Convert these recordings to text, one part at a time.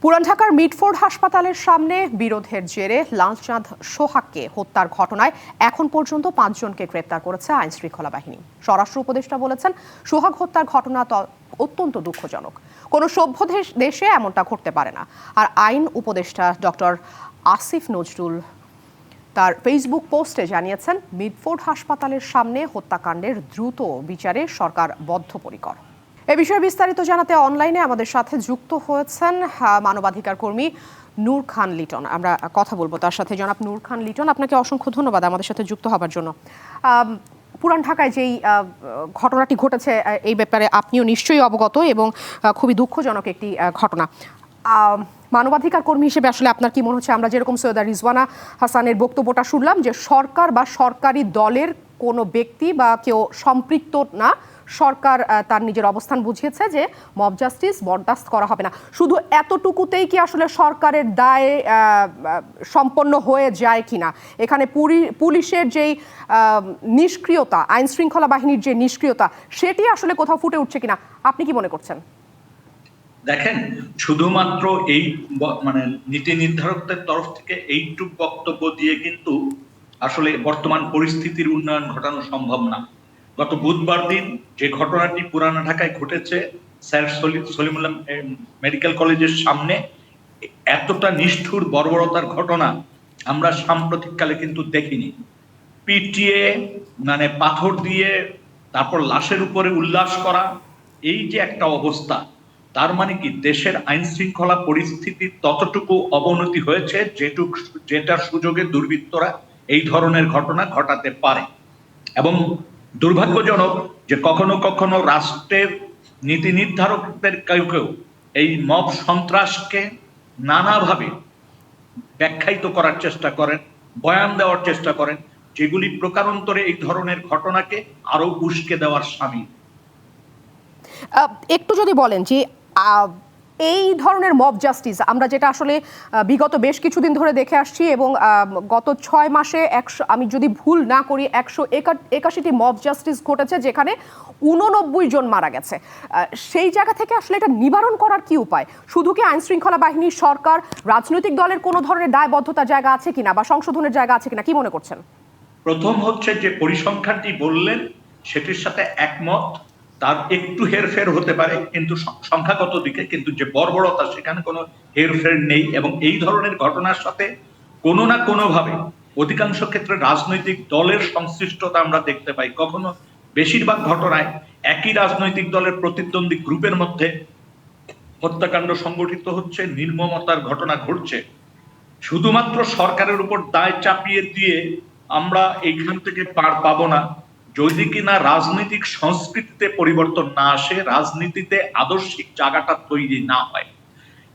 পুরান ঢাকার মিটফোর্ড হাসপাতালের সামনে বিরোধের জেরে লালচাঁদ সোহাগকে হত্যার ঘটনায় এখন পর্যন্ত পাঁচজনকে গ্রেপ্তার করেছে আইন শৃঙ্খলা বাহিনী। স্বরাষ্ট্র উপদেষ্টা বলেছেন, সোহাগ হত্যার ঘটনা অত্যন্ত দুঃখজনক। কোনো সভ্য দেশ- দেশে এমনটা ঘটতে পারে না। আর আইন উপদেষ্টা ডক্টর আসিফ নজরুল তার ফেসবুক পোস্টে জানিয়েছেন মিডফোর্ড হাসপাতালের সামনে হত্যাকাণ্ডের দ্রুত বিচারে সরকার বদ্ধপরিকর। এ বিষয়ে বিস্তারিত জানাতে অনলাইনে আমাদের সাথে যুক্ত হয়েছেন মানবাধিকার কর্মী নূর খান লিটন। আমরা কথা বলব তার সাথে। জনাব নূর খান লিটন, আপনাকে অসংখ্য ধন্যবাদ আমাদের সাথে যুক্ত হবার জন্য। পুরান ঢাকায় যেই ঘটনাটি ঘটেছে এই ব্যাপারে আপনিও নিশ্চয়ই অবগত এবং খুবই দুঃখজনক একটি ঘটনা। মানবাধিকার কর্মী হিসেবে আসলে আপনার কি মনে হচ্ছে? আমরা যেরকম সৈয়দা রিজওয়ানা হাসানের বক্তব্যটা শুনলাম যে সরকার বা সরকারি দলের কোনো ব্যক্তি বা কেউ সম্পৃক্ত না, সরকার তার নিজের অবস্থান বুঝিয়েছে যে মব জাস্টিস বরদাস্ত করা হবে না। শুধু এতটুকুতেই কি আসলে সরকারের দায়ে সম্পন্ন হয়ে যায় কিনা? এখানে পুলিশের যেই নিষ্ক্রিয়তা আইন শৃঙ্খলা বাহিনীর যে নিষ্ক্রিয়তা, সেটি আসলে কোথাও ফুটে উঠছে কিনা? আপনি কি মনে করছেন? দেখেন, শুধুমাত্র এই মানে নীতি নির্ধারকদের তরফ থেকে এইটুক বক্তব্য দিয়ে কিন্তু আসলে বর্তমান পরিস্থিতির উন্নয়ন ঘটানো সম্ভব না। গত বুধবার দিন যে ঘটনাটি পুরানা ঢাকায় ঘটেছে, স্যার সলি- সলিমুল্লাহ মেডিকেল কলেজের সামনে, এতটা নিষ্ঠুর বর্বরতার ঘটনা আমরা সাম্প্রতিককালে কিন্তু দেখিনি। পিটিয়ে মানে পাথর দিয়ে, তারপর লাশের উপরে উল্লাস করা, এই যে একটা অবস্থা, তার মানে কি দেশের আইন শৃঙ্খলা পরিস্থিতির ততটুকু অবনতি হয়েছে যেটুক, যেটার সুযোগে দুর্বৃত্তরা এই ধরনের ঘটনা ঘটাতে পারে। এবং দুর্ভাগ্যজনক যে কখনো কখনো রাষ্ট্রের নীতি নির্ধারকদের কেউ কেউ এই মব সন্ত্রাসকে নানাভাবে ব্যাখ্যায়িত করার চেষ্টা করেন, বয়ান দেওয়ার চেষ্টা করেন, যেগুলি প্রকারান্তরে এই ধরনের ঘটনাকে আরও উস্কে দেওয়ার সামিল। একটু যদি বলেন যে এই ধরনের মব জাস্টিস আমরা যেটা আসলে বিগত বেশ কিছুদিন ধরে দেখে আসছি এবং গত ছয় মাসে একশো, আমি যদি ভুল না করি, একশো একাশিটি মব জাস্টিস ঘটেছে যেখানে উননব্বই জন মারা গেছে। সেই জায়গা থেকে আসলে এটা নিবারণ করার কি উপায়? শুধু কি আইন শৃঙ্খলা বাহিনী সরকার, রাজনৈতিক দলের কোনো ধরনের দায়বদ্ধতার জায়গা আছে কিনা বা সংশোধনের জায়গা আছে কিনা, কি মনে করছেন? প্রথম হচ্ছে যে পরিসংখ্যানটি বললেন, সেটির সাথে একমত। তার একটু হেরফের হতে পারে, কিন্তু সংখ্যাগত দিকে, কিন্তু যে বর্বরতা সেখানে কোনো হেরফের নেই এবং এই ধরনের ঘটনার সাথে কোনো না কোনোভাবে অধিকাংশ ক্ষেত্রে রাজনৈতিক দলের সংশ্লিষ্টতা আমরা দেখতে পাই। কখনো বেশিরভাগ ঘটনায় একই রাজনৈতিক দলের প্রতিদ্বন্দ্বী গ্রুপের মধ্যে হত্যাকাণ্ড সংগঠিত হচ্ছে, নির্মমতার ঘটনা ঘটছে। শুধুমাত্র সরকারের উপর দায় চাপিয়ে দিয়ে আমরা এইখান থেকে পার পাবো না। যদি কিনা রাজনৈতিক সংস্কৃতিতে পরিবর্তন না আসে, রাজনীতিতে আদর্শিক জায়গাটা তৈরি না হয়।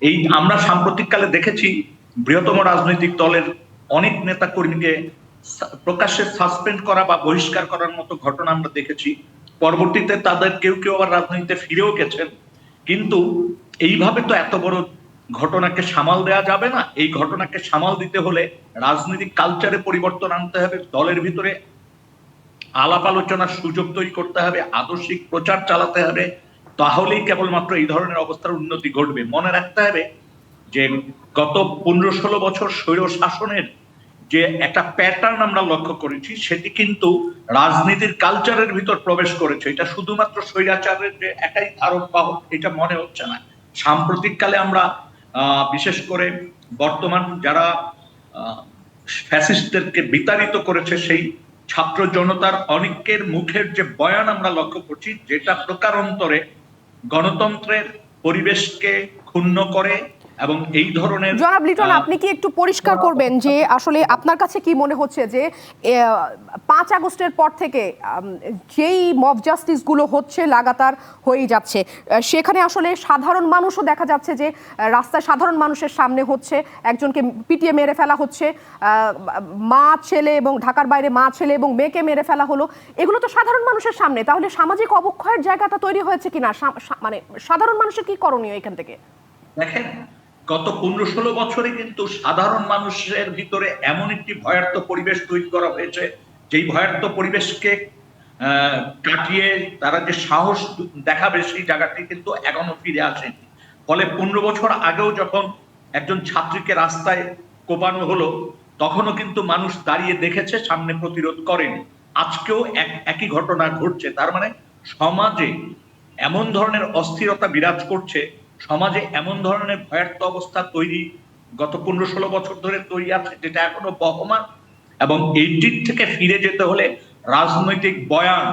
এই আমরা সাম্প্রতিককালে দেখেছি বৃহত্তম রাজনৈতিক দলের অনেক নেতা কর্মীকে প্রকাশ্যে সাসপেন্ড করা বা বহিষ্কার করার মতো ঘটনা আমরা দেখেছি। পরবর্তীতে তাদের কেউ কেউ আবার রাজনীতিতে ফিরেও গেছেন। কিন্তু এইভাবে তো এত বড় ঘটনাকে সামাল দেওয়া যাবে না। এই ঘটনাকে সামাল দিতে হলে রাজনৈতিক কালচারে পরিবর্তন আনতে হবে, দলের ভিতরে আলাপ আলোচনার সুযোগ তৈরি করতে হবে, আদর্শিক প্রচার চালাতে হবে, তাহলেই কেবলমাত্র এই ধরনের অবস্থার উন্নতি ঘটবে। মনে রাখতে হবে যে গত পনেরো ষোলো বছর স্বৈর শাসনের যে একটা প্যাটার্ন আমরা লক্ষ্য করেছি, সেটি কিন্তু রাজনীতির কালচারের ভিতর প্রবেশ করেছে। এটা শুধুমাত্র স্বৈরাচারের যে একাই ধারক বাহক এটা মনে হচ্ছে না। সাম্প্রতিককালে আমরা বিশেষ করে বর্তমান যারা ফ্যাসিস্টদেরকে বিতাড়িত করেছে সেই ছাত্র জনতার অনেকের মুখের যে বয়ান আমরা লক্ষ্য করছি, যেটা প্রকারান্তরে গণতন্ত্রের পরিবেশকে ক্ষুণ্ণ করে এবং এই ধরনের জনাব লিটন আপনি কি একটু পরিষ্কার করবেন যে আসলে আপনার কাছে কি মনে হচ্ছে যে পাঁচ আগস্টের পর থেকে যেই মব জাস্টিসগুলো হচ্ছে লাগাতার হয়েই যাচ্ছে সেখানে আসলে সাধারণ মানুষও দেখা যাচ্ছে যে রাস্তায় সাধারণ মানুষের সামনে হচ্ছে একজনকে পিটিয়ে মেরে ফেলা হচ্ছে মা ছেলে এবং ঢাকার বাইরে মা ছেলে এবং মেয়েকে মেরে ফেলা হলো এগুলো তো সাধারণ মানুষের সামনে তাহলে সামাজিক অবক্ষয়ের জায়গাটা তৈরি হয়েছে কিনা? মানে সাধারণ মানুষের কি করণীয় এখান থেকে? দেখেন গত পনেরো ষোলো বছরে কিন্তু সাধারণ মানুষের ভিতরে এমন একটি ভয়ার্থ পরিবেশ তৈরি করা হয়েছে, যেই ভয়ার্থ পরিবেশকে কাটিয়ে তারা যে সাহস দেখাবে সেই জায়গাটি কিন্তু এখনও ফিরে আসেনি। ফলে পনেরো বছর আগেও যখন একজন ছাত্রীকে রাস্তায় কোপানো হলো, তখনও কিন্তু মানুষ দাঁড়িয়ে দেখেছে, সামনে প্রতিরোধ করেনি। আজকেও এক, একই ঘটনা ঘটছে। তার মানে সমাজে এমন ধরনের অস্থিরতা বিরাজ করছে সমাজে এমন ধরনের ভয়ার্থ অবস্থা তৈরি গত পনেরো ষোলো বছর ধরে তৈরি আছে যেটা এখনও বহমান এবং এই দিক থেকে ফিরে যেতে হলে রাজনৈতিক বয়ান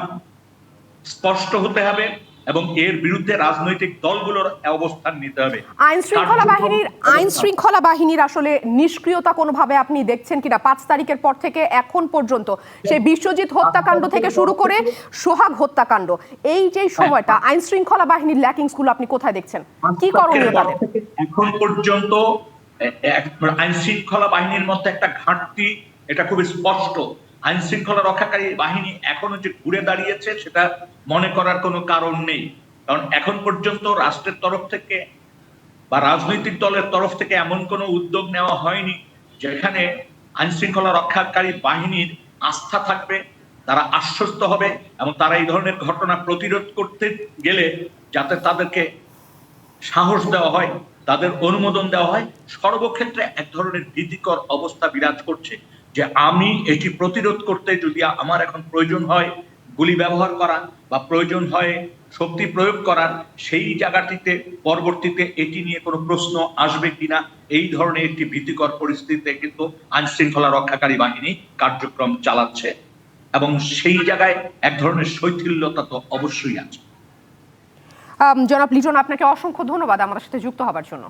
স্পষ্ট হতে হবে। এবং এর বিরুদ্ধে রাজনৈতিক দলগুলোর অবস্থান নিতে হবে। আইন শৃঙ্খলা বাহিনীর আইন শৃঙ্খলা বাহিনীর আসলে নিষ্ক্রিয়তা কোনোভাবে আপনি দেখছেন কিনা? পাঁচ তারিখের পর থেকে এখন পর্যন্ত সেই বিশ্বজিৎ হত্যাকাণ্ড থেকে শুরু করে সোহাগ হত্যাকাণ্ড এই যে সময়টা আইন শৃঙ্খলা বাহিনীর ল্যাকিংসগুলো আপনি কোথায় দেখছেন? কি করণীয় তাদের? এখন পর্যন্ত আইন শৃঙ্খলা বাহিনীর মধ্যে একটা ঘাটতি এটা খুবই স্পষ্ট। আইন শৃঙ্খলা রক্ষাকারী বাহিনী এখনও যে ঘুরে দাঁড়িয়েছে, সেটা মনে করার কোনো কারণ নেই। কারণ এখন পর্যন্ত রাষ্ট্রের তরফ থেকে বা রাজনৈতিক দলের তরফ থেকে এমন কোনো উদ্যোগ নেওয়া হয়নি, যেখানে আইন শৃঙ্খলা রক্ষাকারী বাহিনীর আস্থা থাকবে, তারা আশ্বস্ত হবে এবং তারা এই ধরনের ঘটনা প্রতিরোধ করতে গেলে যাতে তাদেরকে সাহস দেওয়া হয়, তাদের অনুমোদন দেওয়া হয়, সর্বক্ষেত্রে এক ধরনের ভীতিকর অবস্থা বিরাজ করছে। যে আমি এটি প্রতিরোধ করতে যদি আমার এখন প্রয়োজন হয় গুলি ব্যবহার করা বা প্রয়োজন হয় শক্তি প্রয়োগ করার, সেই জায়গাটিতে পরবর্তীতে এটি নিয়ে কোনো প্রশ্ন আসবে কিনা, এই ধরনের একটি ভীতিকর পরিস্থিতিতে কিন্তু আইন শৃঙ্খলা রক্ষাকারী বাহিনী কার্যক্রম চালাচ্ছে এবং সেই জায়গায় এক ধরনের শৈথিল্যতা তো অবশ্যই আছে। জনাব লিজন আপনাকে অসংখ্য ধন্যবাদ আমাদের সাথে যুক্ত হবার জন্য।